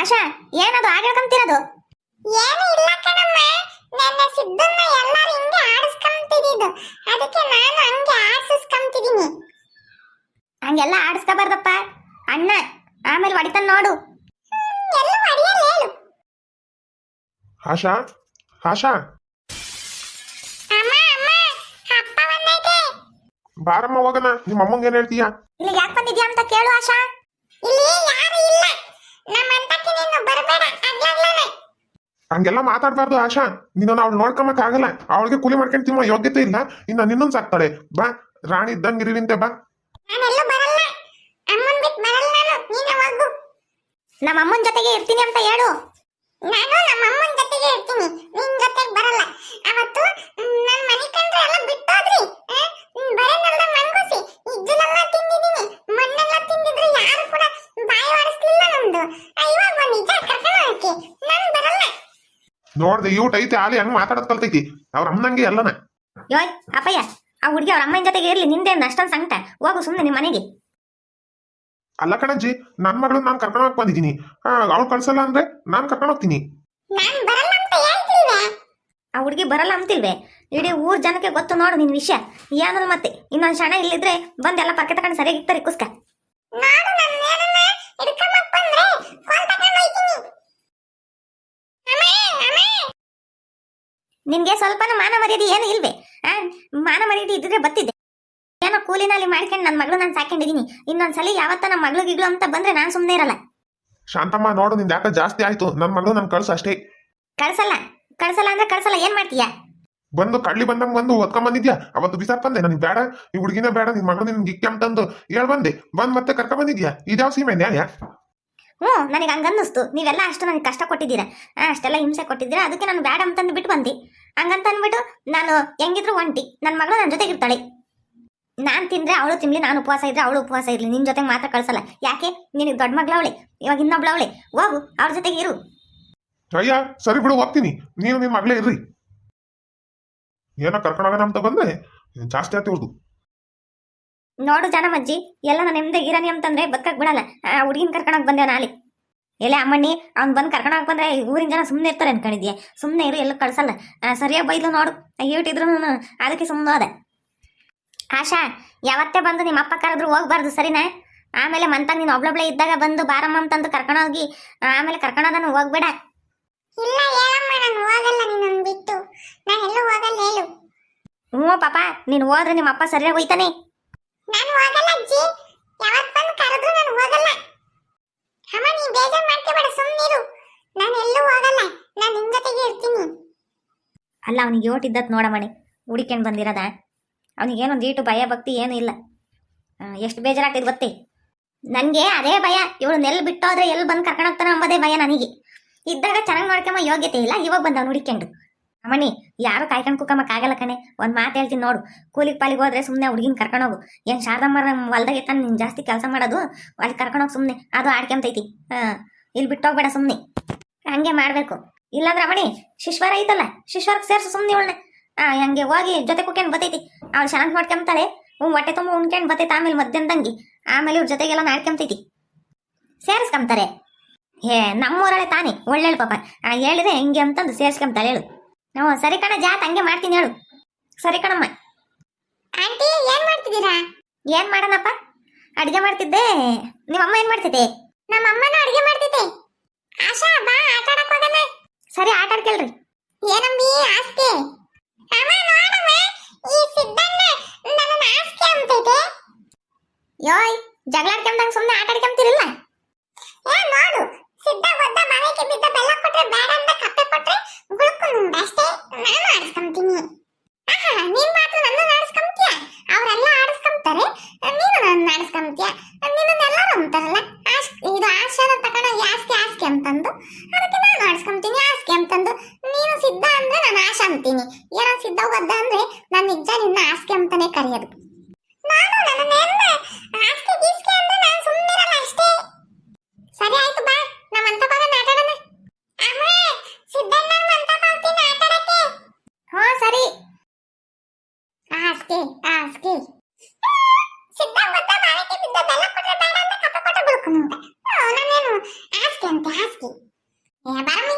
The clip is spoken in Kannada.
ಆಶಾ ಏನದು ಆಡ್ಕೊಂತಿರೋದು ಏನು ಇಲ್ಲ ಕಣಮ್ಮ ನನ್ನ ಸಿದ್ದನ್ನ ಎಲ್ಲರೂ ಹಿಂಗೆ ಆಡಿಸ್ಕೊಂತಿದ್ದು ಅದಕ್ಕೆ ನಾನು ಹಂಗೆ ಆಡಿಸ್ಕೊಂತಿದ್ದೀನಿ ಹಂಗೆಲ್ಲ ಆಡಿಸ್ಕೋಬಾರ್ದಪ್ಪ. ಅಣ್ಣ ಆಮೇಲೆ ಹೊಡಿತಾನ ನೋಡು. ಎಲ್ಲ ಹೊಡೆಯಲ್ಲ ಹೇಳು. ಆಶಾ ಆಶಾ. ಅಮ್ಮ ಅಮ್ಮ ಅಪ್ಪ ಬಂದೈತೆ. ಬಾರಮ್ಮ ಹೋಗೋಣ ನಿಮ್ಮ ಅಮ್ಮಂಗೆ ಏನ್ ಹೇಳ್ತೀಯಾ? ಇಲ್ಲಿ ಯಾಕೆ ಬಂದಿದ್ಯಾ ಅಂತ ಕೇಳು ಆಶಾ. ಇಲ್ಲಿ ಯಾರು ಇಲ್ಲ. ಹಂಗೆಲ್ಲ ಮಾತಾಡ್ಬಾರ್ದು ಆಶಾ. ನಿನ್ನ ಅವ್ಳು ನೋಡ್ಕೊಂಬಕ್ ಆಗಲ್ಲ. ಅವಳಿಗೆ ಕೂಲಿ ಮಾಡ್ಕೊಂಡು ತಿಮ್ಮ ಯೋಗ್ಯತೆ ಇಲ್ಲ. ಇನ್ನ ನಿನ್ನೊಂದ್ ಸಾಕ್ತಾಳೆ ಬಾ ರಾಣಿ ಬಾ. ನಾನು. ನೀನು ಹೋಗು. ನಮ್ಮ ಅಮ್ಮನ ಜೊತೆಗೆ ಇರ್ತೀನಿ ಅಂತ ಹೇಳು. ನಾನು ನಮ್ಮ ಅಮ್ಮನ ಜೊತೆಗೆ ಇರ್ತೀನಿ. ನಿನ್ ಜೊತೆಗೆ ಬರಲ್ಲ. ಅವತ್ತು ನನ್ನ ಮನೆ ಕಂಡ್ರೆ ಎಲ್ಲ ಬಿಟ್ಟೋದ್ರಿ. ಬರೇ ನನ್ನ ಮಂಗುಸಿ ಇಜ್ಜಲೆಲ್ಲ ತಿಂದಿದ್ದೀನಿ. ಮಣ್ಣೆಲ್ಲ ತಿಂದಿದ್ರೆ ಯಾರು ಕೂಡ ಬಾಯಿ ಆಡಿಸ್ಲಿಲ್ಲ ನಮ್ದು. ಇವಾಗ ಬಂದು ನಿಜ? ಕರ್ಕೊಂಡು ಹೋಗಕ್ಕೆ? ನಾನು ಬರಲ್ಲ. ನೋಡ್ದೆ ಇವ್ಟ್ ಐತಿ ಆಲಿ ಹಂಗ್ ಮಾತಾಡೋದ್ ಕಲ್ತೈತಿ. ಅವ್ರ ಅಮ್ಮನಂಗೆ ಎಲ್ಲನ. ಯೋಯ್ ಅಪ್ಪಯ್ಯ ಆ ಹುಡುಗಿ ಅವ್ರ ಅಮ್ಮನ ಜೊತೆಗೆ ಇರ್ಲಿ ನಿಂದೇನು ಅಷ್ಟೊಂದು ಸಂಕಟ. ಹೋಗು ಸುಮ್ಮನೆ ನಿಮ್ಮ ಮನೆಗೆ. ಅಲ್ಲ ಕಣಜ್ಜಿ ನನ್ ಮಗಳು ನಾನ್ ಕರ್ಕೊಂಡು ಹೋಗಕ್ ಬಂದಿದ್ದೀನಿ. ಅವ್ಳು ಕಳ್ಸಲ್ಲ ಅಂದ್ರೆ ನಾನ್ ಕರ್ಕೊಂಡು ಹೋಗ್ತೀನಿ. ನಾನು ಬರಲ್ಲ ಅಂತ ಹೇಳ್ತಿಲ್ವೇ? ಆ ಹುಡುಗಿ ಬರಲ್ಲ ಅಂತಿಲ್ವೇ? ಇಡೀ ಊರ್ ಜನಕ್ಕೆ ಗೊತ್ತು ನೋಡು ನಿನ್ ವಿಷಯ. ಏನದು ಮತ್ತೆ ಇನ್ನೊಂದ್ ಕ್ಷಣ ಇಲ್ಲಿದ್ರೆ ಬಂದೆಲ್ಲ ಪರ್ಕೆ ತಗೊಂಡು ಸರಿಯಾಗಿ ಇಕ್ತಾರೆ ಕುಸ್ಕ ನೋಡು ನನ್ನ ನೇರನ್ನ ಹಿಡ್ಕೊಂಬಕ್ ಬಂದ್ರೆ ಫೋನ್ ತಗೊಂಡು ಹೋಯ್ತೀನಿ ಅಮ್ಮ ಅಮ್ಮ ನಿನ್ಗೆ ಸ್ವಲ್ಪನೂ ಮಾನ ಮರ್ಯಾದೆ ಏನು ಇಲ್ವೇ? ಆ ಮಾನ ಮರ್ಯಾದೆ ಇದ್ರೆ ಬತ್ತಿದ್ದೆ. ಏನೋ ಕೂಲಿನಲ್ಲಿ ಮಾಡ್ಕೊಂಡು ನನ್ನ ಮಗಳು ನಾನು ಸಾಕೊಂಡಿದೀನಿ. ಇನ್ನೊಂದ್ಸಲಿ ಯಾವತ್ತ ನಮ್ಮ ಮಗಳು ಗಿಗಳು ಅಂತ ಬಂದ್ರೆ ನಾನು ಸುಮ್ಮನೆ ಇರಲ್ಲ. ಶಾಂತಮ್ಮ ನೋಡು ನಿಂದ ಯಾಕೆ ಜಾಸ್ತಿ ಆಯ್ತು? ನನ್ನ ಮಗಳು ನನ್ ಕಳ್ಸ ಅಷ್ಟೇ. ಕಳ್ಸಲ್ಲ. ಕಳ್ಸಲ್ಲ ಅಂದ್ರೆ ಕಳ್ಸಲ್ಲ. ಏನ್ ಮಾಡ್ತೀಯ? ಬಂದು ಕಳ್ಳಿ ಬಂದಂಗ್ ಬಂದು ಒತ್ಕೊಂಡ್ ಬಂದಿದ್ಯಾ? ಅವತ್ತು ಬಿಸಾಕ್ ಬಂದೆ. ನನಗೆ ಬೇಡ. ಈ ಹುಡುಗಿನ ಬೇಡ. ನಿನ್ ಮಗಳು ನಿನ್ ಗಿಕ್ಕಿ ಅಂತಂದು ಹೇಳ್ ಬಂದೆ. ಬಂದ್ ಮತ್ತೆ ಕರ್ಕೊಂಡ್ ಬಂದಿದ್ಯಾ? ಇದ್ಯಾವ ಸೀಮೆ ನ್ಯಾಯ? ಹ್ಞೂ ನನಗೆ ಹಂಗನ್ನಿಸ್ತು. ನೀವೆಲ್ಲ ಅಷ್ಟು ನನಗೆ ಕಷ್ಟ ಕೊಟ್ಟಿದ್ದೀರಾ? ಅಷ್ಟೆಲ್ಲ ಹಿಂಸೆ ಕೊಟ್ಟಿದ್ದೀರಾ? ಅದಕ್ಕೆ ನಾನು ಬೇಡ ಅಂತಂದು ಬಿಟ್ಟು ಬಂದೆ. ಹಂಗಂತ ಅಂದ್ಬಿಟ್ಟು ನಾನು ಹೆಂಗಿದ್ರು ಒಂಟಿ. ನನ್ನ ಮಗಳು ನನ್ನ ಜೊತೆಗೆ ಇರ್ತಾಳೆ. ನಾನು ತಿಂದ್ರೆ ಅವಳು ತಿನ್ಲಿ ನಾನು ಉಪವಾಸ ಇದ್ರೆ ಅವಳು ಉಪವಾಸ ಇರಲಿ. ನಿನ್ನ ಜೊತೆಗೆ ಮಾತ್ರ ಕಳ್ಸಲ್ಲ. ಯಾಕೆ? ನಿನಗೆ ದೊಡ್ಡ ಮಗಳವಳೆ ಇವಾಗ ಇನ್ನೊಬ್ಳವಳೆ ಹೋಗು ಅವ್ರ ಜೊತೆಗೆ ಇರು. ಅಯ್ಯ ಸರಿ ಬಿಡು ಹೋಗ್ತೀನಿ. ನೀನು ನಿಮ್ಮ ಮಗಳೇ ಇರ್ರಿ. ಏನೋ ಕರ್ಕೊಂಡು ಹೋಗೋಣ ಅಂತ ಬಂದ್ರೆ ಜಾಸ್ತಿ ಆಯ್ತು ಇವ್ರದ್ದು ನೋಡು ಜನಮಜ್ಜಿ ಎಲ್ಲ ನಾನು ನೆಮ್ಮದಿ ಇರನಿ ಅಂತಂದ್ರೆ ಬದುಕಕ್ ಬಿಡಲ್ಲ. ಆ ಹುಡುಗಿನ ಕರ್ಕೊಳಕ್ ಬಂದೆ ನಾಳೆ. ಎಲ್ಲೇ ಅಮ್ಮಣ್ಣಿ ಅವ್ನು ಬಂದು ಕರ್ಕೊಂಡು ಬಂದ್ರೆ ಈ ಊರಿನ ಜನ ಸುಮ್ಮನೆ ಇರ್ತಾರೆ ಅನ್ಕೊಂಡಿದ್ಯಾ? ಸುಮ್ಮನೆ ಇರು ಎಲ್ಲ ಕಳ್ಸಲ್ಲ. ಸರಿಯಾಗಿ ಬೈದ್ಲು ನೋಡು. ಏಟಿದ್ರು ಅದಕ್ಕೆ ಸುಮ್ಮನೆ ಹೋದೆ. ಆಶಾ ಯಾವತ್ತೇ ಬಂದು ನಿಮ್ಮ ಅಪ್ಪ ಕರೆದ್ರು ಹೋಗ್ಬಾರ್ದು ಸರಿನಾ? ಆಮೇಲೆ ಮಂತ ನೀನು ಒಬ್ಳೊಬ್ಳೆ ಇದ್ದಾಗ ಬಂದು ಬಾರಮ್ಮ ಅಂತಂದು ಕರ್ಕೊಂಡೋಗಿ ಆಮೇಲೆ ಕರ್ಕೊಂಡೋದನ್ನು ಹೋಗ್ಬೇಡ. ಇಲ್ಲ ಹೇಳಮ್ಮ ನಾನು ಹೋಗಲ್ಲ ನಿನ್ನನ್ನು ಬಿಟ್ಟು. ನಾನು ಎಲ್ಲೂ ಹೋಗಲ್ಲ ಹೇಳು. ಹ್ಞೂ ಪಾಪ ನೀನು ಹೋದ್ರೆ ನಿಮ್ಮ ಅಪ್ಪ ಸರಿಯಾಗಿ ಹೋಯ್ತಾನೆ. ನಾನು ಹೋಗಲ್ಲ ಅಜ್ಜಿ. ಯಾವತ್ತು ಬಂದು ಕರೆದ್ರು ನಾನು ಹೋಗಲ್ಲ. ಬೇಜಾರ್ ಮಾಡ್ಕೋಬೇಡ ಸುಮ್ಮನಿರು ನಾನು ಎಲ್ಲೂ ಹೋಗಲ್ಲ, ನಾನು ನಿನ್ ಜೊತೆಗೆ ಇರ್ತೀನಿ. ಅಲ್ಲ, ಅವನಿಗೆ ಯೋಟಿದ್ದತ್ ನೋಡಮಣಿ ಹುಡಿಕೊಂಡು ಬಂದಿರೋದ. ಅವನಿಗೇನೊಂದು ಈಟು ಭಯ, ಭಕ್ತಿ ಏನೂ ಇಲ್ಲ. ಎಷ್ಟು ಬೇಜಾರಾಗ್ತಿದ್ ಗೊತ್ತೇ? ನನಗೆ ಅದೇ ಭಯ, ಇವಳು ನೆಲ್ ಬಿಟ್ಟೋದ್ರೆ ಎಲ್ಲಿ ಬಂದು ಕರ್ಕೊಂಡೋಗ್ತಾನೆ ಅಂಬೋದೇ ಭಯ ನನಗೆ. ಇದ್ದಾಗ ಚೆನ್ನಾಗಿ ನೋಡ್ಕೊಂಬ ಯೋಗ್ಯತೆ ಇಲ್ಲ, ಇವಾಗ ಬಂದ ಅವನು ಹುಡಿಕೊಂಡು ಅಮ್ಮಣಿ ಯಾರು ಕಾಯ್ಕೊಂಡು ಕುಕ್ಕಮ್ಮಕ್ಕಾಗಲ್ಲ ಕಣೆ. ಒಂದು ಮಾತು ಹೇಳ್ತೀನಿ ನೋಡು. ಕೂಲಿಗೆ ಪಾಲಿಗೆ ಹೋದ್ರೆ ಸುಮ್ಮನೆ ಹುಡುಗಿನ ಕರ್ಕೊಂಡೋಗು ಏನು ಶಾರದಮ್ಮರ ಹೊಲ್ದಾಗೆ ತಾನು ನೀನು ಜಾಸ್ತಿ ಕೆಲಸ ಮಾಡೋದು? ಅಲ್ಲಿ ಕರ್ಕೊಂಡೋಗಿ ಸುಮ್ಮನೆ ಅದು ಆಡ್ಕೊಂತೈತಿ ಹ. ಇಲ್ಲಿ ಬಿಟ್ಟೋಗ್ಬೇಡ ಸುಮ್ಮನೆ ಹಂಗೆ ಮಾಡಬೇಕು. ಇಲ್ಲಾಂದ್ರೆ ಮಣಿ ಶಿಶ್ವರ ಐತಲ್ಲ? ಶಿಶ್ವರ್ಗೆ ಸೇರ್ಸು ಸುಮ್ಮನೆ ಇವಳನ್ನ ಆ, ಹಂಗೆ ಹೋಗಿ ಜೊತೆ ಕುಕ್ಕೊಂಡ್ ಬತ್ತೈತಿ ಅವಳು ಶಾಂತ ಮಾಡ್ಕೊಂತಾಳೆ ಹ್ಞೂ ಹೊಟ್ಟೆ ತುಂಬ ಉಣ್ಕೊಂಡು ಬತ್ತೈತೆ ಆಮೇಲೆ ಮಧ್ಯಾಹ್ನದಂಗೆ. ಆಮೇಲೆ ಇವ್ರ ಜೊತೆಗೆಲ್ಲ ನಾಡ್ಕೊಂತೈತಿ ಸೇರಿಸ್ಕೊಂತಾರೆ ಏ ನಮ್ಮೂರಳೆ ತಾನೇ. ಒಳ್ಳೇಳು ಪಾಪ. ಹೆಂಗೆ ಹಿಂಗೆ ಅಂತಂದು ಸೇರಿಸ್ಕೊಂತಾಳೆ ಹೇಳು. ಹ್ಞೂ ಸರಿ ಕಣ ಜಾತ್ ಹಂಗೆ ಮಾಡ್ತೀನಿ ಹೇಳು. ಸರಿ ಕಣಮ್ಮ. ಆಂಟಿ ಏನ್ ಮಾಡ್ತಿದ್ದೀರಾ? ಏನ್ ಮಾಡೋಣಪ್ಪ? ಅಡಿಗೆ ಮಾಡ್ತಿದ್ದೆ. ನಿಮ್ಮಮ್ಮ ಏನ್ ಮಾಡ್ತಿದ್ದೆ ನಮ್ಮ ಅಮ್ಮನ ಅಡಿಗೆ ಮಾಡ್ತಿದ್ದೆ. ಆಶಾ ಬಾ ಆಟ ಆಡಕ್ ಹೋಗಣ. ಸರಿ ಆಟ ಆಡ್ಕೇಳ್ರಿ. ಏನಮ್ಮಿ ಆಸ್ತಿ? ಅಮ್ಮ ನೋಡಮ್ಮ ಈ ಸಿದ್ದಣ್ಣ ನನ್ನ ಆಸ್ತಿ ಅಂತೈತೆ ಯೋಯ್ ಜಗಳ ಆಡ್ಕೊಂಡಂಗ್ ಸುಮ್ಮನೆ ಆಟ ಆಡ್ಕೊಂತೀರಿಲ್ಲ? ಏ ನೋಡು ಸಿದ್ದ ಒದ್ದ ಮನೆಗೆ ಬಿದ್ದ ಬೆಲ್ಲ ಕೊಟ್ರೆ ಬೇಡ ಅಂತ ಕಪ್ಪೆ ಕೊಟ್ರೆ ಗುಳ್ಕೊಂಡು ಅಷ್ಟೇ ನಾನು ಆಡಿಸ್ಕೊಂತೀನಿ ಆಹಾ ನೀನ್ ಮಾತ್ರ ನನ್ನ ಆಡಿಸ್ಕೊಂತೀಯ ಅವರೆಲ್ಲ ಆಡಿಸ್ಕೊಂತಾರೆ ನೀನು ನನ್ನ ಆಡಿಸ್ಕೊಂತೀಯ ನಿನ್ನನ್ನೆಲ್ಲರೂ ಅಂತಾರಲ್ಲ ಆಸ್ ಇದು ಆಶಾನ ತಗೊಂಡು ಆಸ್ತಿ ಆಸ್ತಿ ಅಂತಂದು ಅದಕ್ಕೆ ನಾನು ಆಡಿಸ್ಕೊಂತೀನಿ ಆಸ್ತಿ ಅಂತಂದು ನೀನು ಸಿದ್ಧ ಅಂದ್ರೆ ನಾನು ಆಶಾ ಅಂತೀನಿ ಏನೋ ಸಿದ್ಧ ಒದ್ದ ಅಂದ್ರೆ ನಾನು ಆಸ್ತಿ ಅಂತಾನೆ ಕರೆಯೋದು. ನಾನು ನನ್ನ ಆಸ್ತಿ ಗೀಸ್ತಿ ಅಂದ್ರೆ ನಾನು ಸುಮ್ಮನಿರಲ್ಲ ಅಷ್ಟೇ. ಸರಿ ಆಯ್ತು, ಬಾ. ನಮ್ಮ ಅಂತ ಹೋಗೋಣ ಆಟ ಅಮ್ಮ ಸಿದ್ದಣ್ಣ ಅಂತ ಹೋಗ್ತೀನಿ ಆಟ ಆಡಕ್ಕೆ ಹೋ, ಸರಿ. ಆಸ್ಕೆ ಆಸ್ಕೆ ಸಿದ್ದಣ್ಣ ಮತ್ತೆ ಮಾರಕ್ಕೆ ಬಿದ್ದ ಬೆಲ್ಲ ಕೊಟ್ರೆ ಬೇಡ ಅಂತ ಕಪ್ಪ ಕೊಟ್ಟ ಬಿಡ್ಕೊಂಡು ನಾನೇನು? ಆಸ್ಕೆ ಅಂತೆ ಆಸ್ಕೆ ಏ, ಬರಮ್ಮಿ.